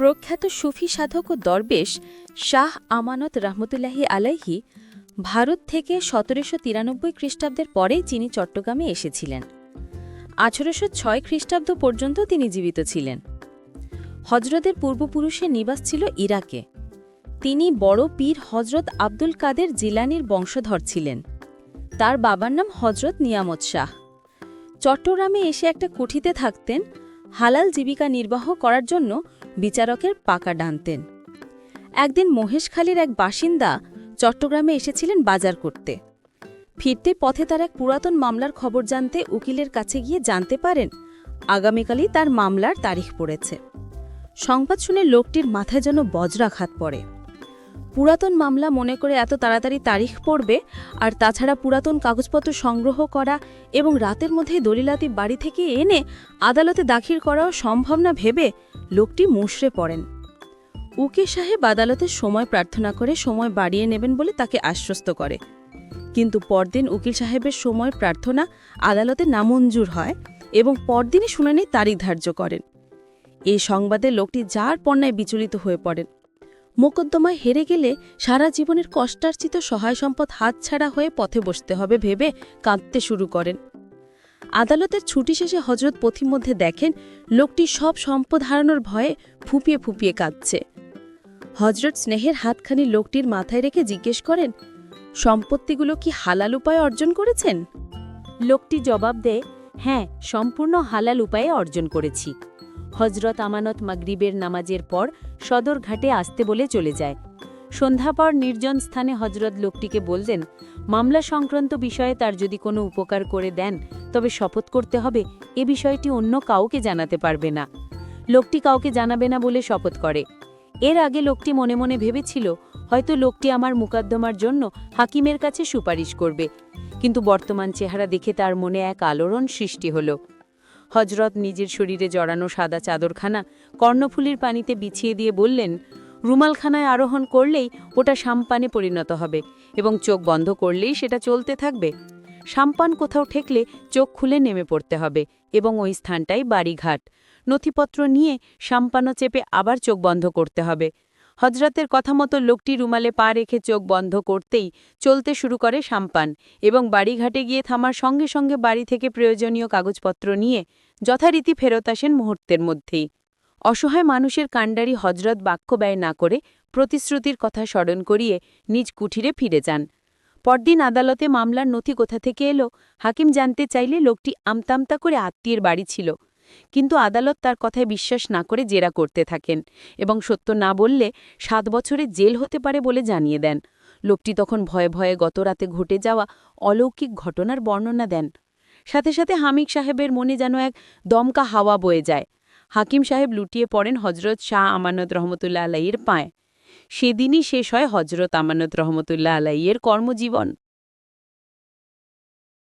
প্রখ্যাত সুফি সাধক ও দরবেশ শাহ আমানত রহমতুল্লাহি আলাইহি ভারত থেকে সতেরোশো তিরানব্বই খ্রিস্টাব্দের পরেই তিনি চট্টগ্রামে এসেছিলেন। আঠেরোশো ছয় খ্রিস্টাব্দ পর্যন্ত তিনি জীবিত ছিলেন। হজরতের পূর্বপুরুষের নিবাস ছিল ইরাকে। তিনি বড় পীর হজরত আব্দুল কাদের জিলানির বংশধর ছিলেন। তার বাবার নাম হজরত নিয়ামত শাহ। চট্টগ্রামে এসে একটা কুঠিতে থাকতেন হালাল জীবিকা নির্বাহ করার জন্য বিচারকের পাকা ডানতেন একদিন মহেশখালীর এক বাসিন্দা চট্টগ্রামে এসেছিলেন বাজার করতে। ফিরতে পথে তার এক পুরাতন মামলার খবর জানতে উকিলের কাছে গিয়ে জানতে পারেন, আগামীকালই তার মামলার তারিখ পড়েছে। সংবাদ শুনে লোকটির মাথায় যেন বজ্রাঘাত পড়ে। পুরাতন মামলা মনে করে এত তাড়াতাড়ি তারিখ পড়বে, আর তাছাড়া পুরাতন কাগজপত্র সংগ্রহ করা এবং রাতের মধ্যে দলিলাতি বাড়ি থেকে এনে আদালতে দাখিল করাও সম্ভব না ভেবে লোকটি মুশড়ে পড়েন। উকিল সাহেব আদালতের সময় প্রার্থনা করে সময় বাড়িয়ে নেবেন বলে তাকে আশ্বস্ত করে। কিন্তু পরদিন উকিল সাহেবের সময় প্রার্থনা আদালতে নামঞ্জুর হয় এবং পরদিনই শুনানি তারিখ ধার্য করেন। এই সংবাদে লোকটি যার পণ্যায় বিচলিত হয়ে পড়েন। মোকদ্দমায় হেরে গেলে সারা জীবনের কষ্টার্জিত সহায় সম্পদ হাতছাড়া হয়ে পথে বসতে হবে ভেবে কাঁদতে শুরু করেন। আদালতের ছুটি শেষে হজরত পথিমধ্যে দেখেন, লোকটি সব সম্পদ হারানোর ভয়ে ফুপিয়ে ফুপিয়ে কাঁদছে। হজরত স্নেহের হাতখানি লোকটির মাথায় রেখে জিজ্ঞেস করেন, সম্পত্তিগুলো কি হালাল উপায়ে অর্জন করেছেন? লোকটি জবাব দেয় হ্যাঁ সম্পূর্ণ হালাল উপায়ে অর্জন করেছি। হজরত আমানত মাগরিবের নামাজের পর সদর ঘাটে আসতে বলে চলে যায়। সন্ধ্যা পর নির্জন স্থানে হজরত লোকটিকে বললেন, মামলা সংক্রান্ত বিষয়ে তার যদি কোনো উপকার করে দেন, তবে শপথ করতে হবে, এ বিষয়টি অন্য কাউকে জানাতে পারবে না। লোকটি কাউকে জানাবে না বলে শপথ করে। এর আগে লোকটি মনে মনে ভেবেছিল, হয়তো লোকটি আমার মুকদ্দমার জন্য হাকিমের কাছে সুপারিশ করবে। কিন্তু বর্তমান চেহারা দেখে তার মনে এক আলোড়ন সৃষ্টি হলো। হজরত নিজের শরীরে জড়ানো সাদা চাদরখানা কর্ণফুলির পানিতে বিছিয়ে দিয়ে বললেন, রুমালখানায় আরোহণ করলেই ওটা সাম্পানে পরিণত হবে এবং চোখ বন্ধ করলেই সেটা চলতে থাকবে। সাম্পান কোথাও ঠেকলে চোখ খুলে নেমে পড়তে হবে এবং ওই স্থানটাই বাড়িঘাট। নথিপত্র নিয়ে সাম্পানো চেপে আবার চোখ বন্ধ করতে হবে। হজরতের কথা মতো লোকটি রুমালে পা রেখে চোখ বন্ধ করতেই চলতে শুরু করে সাম্পান এবং বাড়িঘাটে গিয়ে থামার সঙ্গে সঙ্গে বাড়ি থেকে প্রয়োজনীয় কাগজপত্র নিয়ে যথারীতি ফেরত আসেন মুহূর্তের মধ্যেই। অসহায় মানুষের কাণ্ডারি হজরত বাক্য ব্যয় না করে প্রতিশ্রুতির কথা স্মরণ করিয়ে নিজ কুঠিরে ফিরে যান। পরদিন আদালতে মামলার নথি কোথা থেকে এলো? হাকিম জানতে চাইলে লোকটি আমতামতা করে আত্মীয়ের বাড়ি ছিল। কিন্তু আদালত তার কথায় বিশ্বাস না করে জেরা করতে থাকেন এবং সত্য না বললে সাত বছরে জেল হতে পারে বলে জানিয়ে দেন। লোকটি তখন ভয়ে ভয়ে গত রাতে ঘটে যাওয়া অলৌকিক ঘটনার বর্ণনা দেন। সাথে সাথে হামিক সাহেবের মনে যেন এক দমকা হাওয়া বয়ে যায়। হাকিম সাহেব লুটিয়ে পড়েন হজরত শাহ আমানত রহমতুল্লাহ আলাইয়ের পায়ে। সেদিনই শেষ হয় হজরত আমানত রহমতুল্লাহ আলাইয়ের কর্মজীবন।